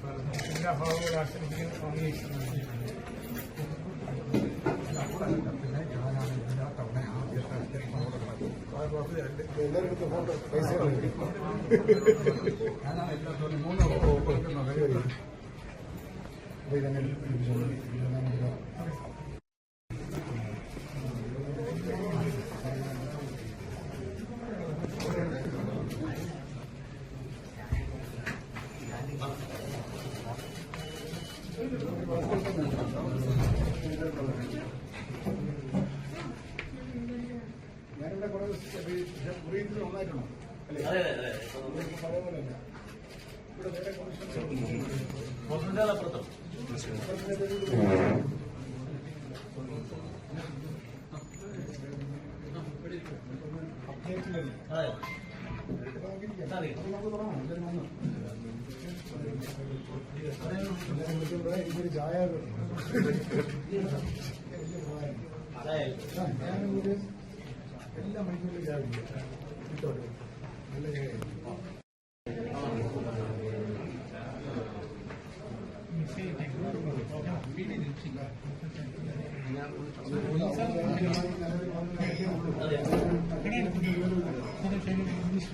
ಎಲ್ಲರಿಗೂ ഞാനിവിടെ കുറെ ബ്രീത്തിൽ ഒന്നായിട്ടുണ്ടോ അല്ലേ പഴയ പോലെ അല്ല ഇവിടെ വേറെ കുറച്ച് അപ്ഡേറ്റിലല്ലേ നമുക്ക് തുടങ്ങാം എന്തായാലും വന്നു మీరు జాయాలు ഞാൻ ഒരു എല്ലാ മൈസൂരിലും ജാവില്ല ഇട്ടോട്ട് നല്ല ജായ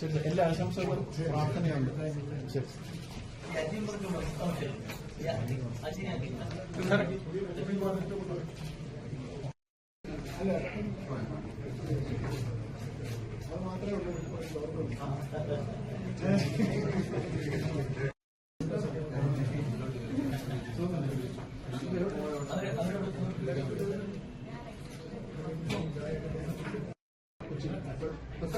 ശരി എല്ലാ ആശംസകളും പ്രാർത്ഥനയുണ്ട് ശരി അത് മാത്രമേ ഉള്ളൂ അവരോട്